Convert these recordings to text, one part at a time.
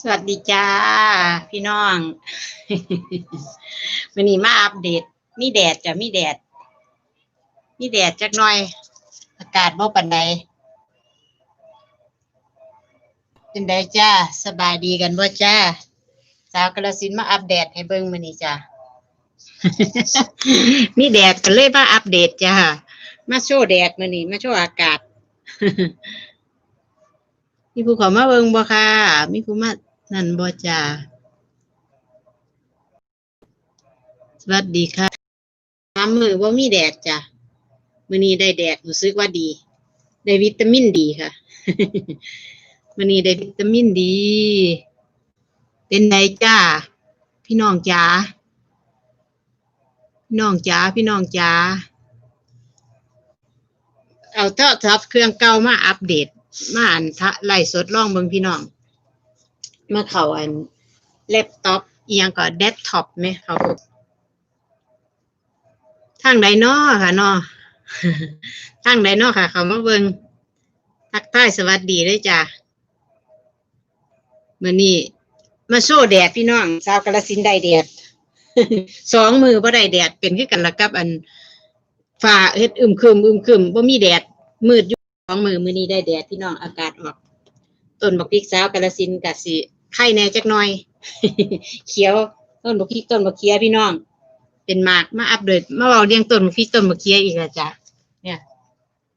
สวัสดีจ้า พี่น้องวันนี้มาอัปเดต มีแดดจ้ะมีแดด มีแดดจักหน่อย อากาศบ่ปานใดเป็นไดจ้า สบายดีกันบ่จ้า สาวกระสินมาอัปเดตให้เบิ่งมื้อนี้จ้ามีแดดก็เลยมาอัปเดตจ้ามาโชว์แดดมื้อนี้มาโชว์อากาศ มีผู้เขามาเบิงบ่ค่ะมีผู้มานั่นบ่จ้าสวัสดีค่ะสามมือว่ามีแดดจ้ะมื้อนี้ได้แดดรู้สึกว่าดี ได้วิตามินดีค่ะมื้อนี้ได้วิตามินดี เป็นไงจ้าพี่น้องจ๋าพี่น้องจ๋าพี่น้องจ๋าเอาโทรศัพท์เครื่องเก่ามาอัปเดต มาอันทะไล่สดล่องเบิงพี่น้องมาเขาอันแล็ปท็อปอียังก็เดสก์ท็อปไหมเขาทางใดนอค่ะนอทางใดนอค่ะ เขามาเบิงทักทายสวัสดีด้วยจ้ะมื่อนี้มาโชว์แดดพี่น้องสาวกาลสินได้แดดสองมือบ่ได้แดดเป็นคือกันละกับ อันฟ้าเฮ็ดอึมครึมอึมครึมบ่มีแดดมืด อยู่สองมือมือนี้ได้แดดพี่น้องอากาศออกต้นบักพริกสาวกาลสินธุ์ก็สิไข่แน่จักหน่อย เขียวต้นบักพริกต้นบักเขียพี่น้อง เป็นหมากมาอัปเดตมาเราเลี้ยงต้นมะพริกต้นมะเขืออีกล้วจ้ะเนี่ย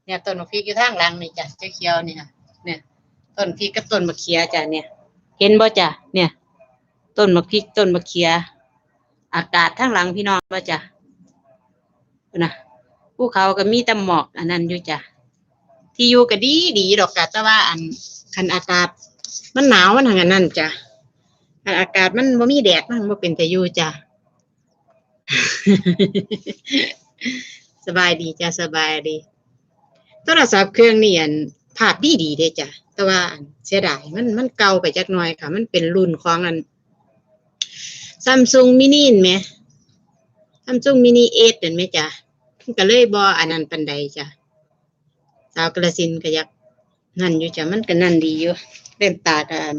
เนี่ยต้นมะพริกอยู่ทางหลังนี่จ้ะเจ้าเขียวเนี่ค่ะเนี่ยต้นพริกกับต้นมะเขือจ้ะเนี่ย เห็นบ่จ้ะเนี่ย ต้นมะพริกต้นมะเขืออากาศทางหลังพี่น้องบ่จ้ะนะภูเขาก็มีแต่หมอกอันนั้นอยู่จ้ะ ที่อยู่ก็ดีดีดอกกะแต่ว่าอันคันอากาศ มันหนาวมันทางอันนั้นจ้ะคันอากาศมันบ่มีแดดมันบ่เป็นแต่อยู่จ้ะ สบายดีจ้ะสบายดีโทรศัพท์เครื่องนี้อันภาพดีดีเด้จ้ะแต่ว่าอันเสียดายมันมันเก่าไปจักหน่อยค่ะ มันเป็นรุ่นของอันซัมซุงมินิแหมซัมซุงมินิเอนั่นไหมจ้ะก็เลยบ่อันนั้นปานใดจ้ะ สาวกระสินก็อยากนั่นอยู่จ้ะมันก็นั่นดีอยู่เล่มตากัน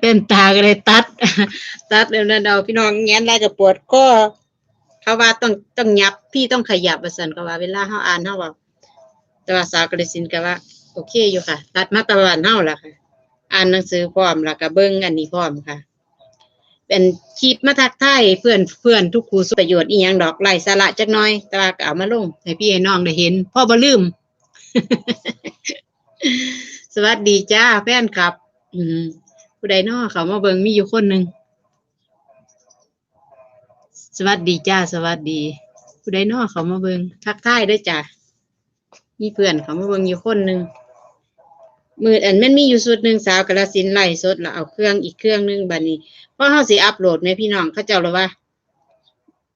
เป็นตาก็เลยตัด ตัดแล้วนั่นเอาพี่น้องแง้นแล้วก็ปวดก็เขาว่าต้องต้องยับพี่ต้องขยับว่าซั่นก็ว่าเวลาเฮาอ่านเฮาว่าแต่ว่าสาวกฤษินก็ว่า โอเคอยู่ค่ะ ตัดมาตลอดเฮาละค่ะ อ่านหนังสือพร้อมแล้วก็เบิ่งอันนี้พร้อมค่ะ เป็นคลิปมาทักทายเพื่อนเพื่อนทุกครูสุประโยชน์อีหยังดอกไร้สาระจักหน่อยต่ว่าก็เอามาลงให้พี่ให้น้องได้เห็นพ่อบ่ลืม สวัสดีจ้าแฟนคลับ อืมผู้ใดน้อเขามาเบิงมีอยู่คนหนึ่งสวัสดีจ้าสวัสดี ผู้ใดน้อเขามาเบิงทักทายเด้วยจ้ามีเพื่อนเขามาเบิงอยู่คนหนึ่ง มืออันมันมีอยู่สุดหนึ่งสาวกระสินไล่สดแล้วเอาเครื่องอีกเครื่องหนึงบัดนี้เพราะเฮาสิอัปโหลดไหมพี่น้องเขาเจ้าหรือว่า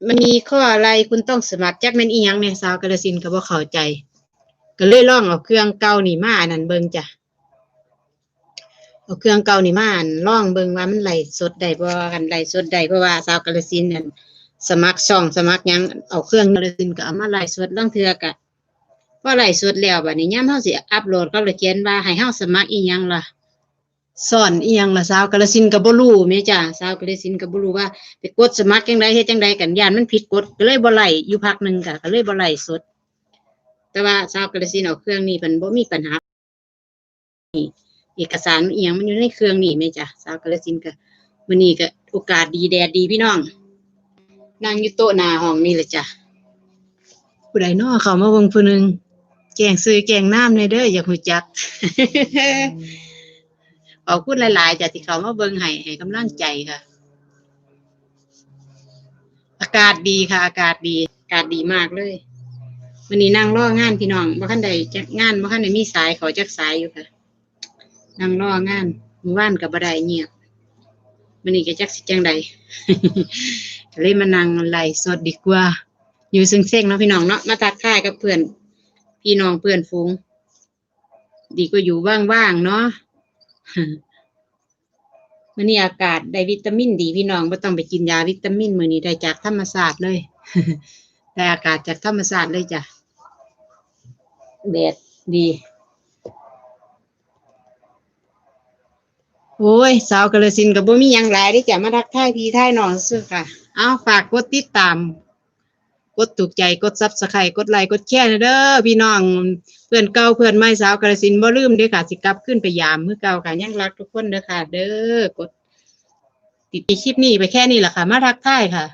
มันมีข้ออะไรคุณต้องสมัครแจักแมนอีหยังเนี่ยสาวกระสินก็บ่เข้าใจ ก็เลยล่องเอาเครื่องเก่านี่มาอันนั้นเบิ่งจ้ะเอาเครื่องเก่านี่มาอั่นลองเบิ่งว่ามันไหลฟ์สดได้บ่กันไหลฟ์สดได้เพราะว่าสาวกาฬสินนั่นสมัครช่องสมัครยังเอาเครื่องกาฬสินก็เอามาไลฟ์สดลางเทือก็พ อไลฟ์สดแล้วบัดนี้ยามเฮาสิอัปโหลดเขาเลยเขียนว่าให้เฮาสมัครอีหยังล่ะสอนอีหยังล่ะสาวกาฬสินธุ์ก็บ่รู้แม่จ้าสาวกาฬสินธุ์ก็บ่รู้ว่าไปกดสมัครจังไดเฮ็ดจังไดกันย่านมันผิดกฎก็เลยบ่ไลฟ์อยู่พักหนึงก็ก็เลยบ่ไลฟ์สดแต่ว่าสาวกาฬสินธุ์เอาเครื่องนี้เพิ่นบ่มีปัญหาเอกสารเอียงมันอยู่ในเครื่องนี่ไหมจ้ะสาวกาลสินธุ์ก็มื้อนี้ก็โอกาสดีแดดดีพี่น้องนั่งอยู่โต๊ะหน้าห้องนี่แหละจ้ะผู้ใดน้อเขามาเบิ่งผู้หนึง แกงซื้อแกงน้ำในเด้ออยากรู้จัก ขอบคุณหลาย ๆจ้ะที่เขามาเบิ่งให้ให้กำลังใจค่ะ อากาศดีค่ะ อากาศดี อากาศดีมากเลยวันนี้นั่งรองานพี่น้องบ่คันใดจักงานบ่คันใดมีสายเขาจักสายอยู่ค่ะ นั่งรองานมื้อวานก็บ่ได้เงียบมื้อนี้ก็จักสิจังใดก็เลยมานั่งไลฟ์สดดีกว่า อยู่ซึ่งเซ็งๆเนาะพี่น้องเนาะมาทักทายกับเพื่อน พี่น้องเพื่อนฝูง ดีกว่าอยู่ว่างๆเนาะมื้อนี้อากาศได้วิตามินดีพี่น้องบ่ต้องไปกินยาวิตามินมือนี้ได้จากธรรมชาติเลยได้อากาศจากธรรมชาติเลยจ้ะแดดดี โอ้ย สาวกาลสินกับบ่มียังหลายที่จะมาทักทายพี่ทายน้องซื่อค่ะ เอาฝากกดติดตาม กดถูกใจกดซับสไครต์กดไลค์กดแชร์เด้อพี่น้องเพื่อนเก่าเพื่อนใหม่สาวกระสินบ่ลืมเด้ค่ะสิกลับขึ้นไปยามเมื่อเก่าค่ะยังรักทุกคนเด้อค่ะ เด้อกดติดคลิปนี้ไปแค่นี้แหละค่ะ มาทักทายค่ะ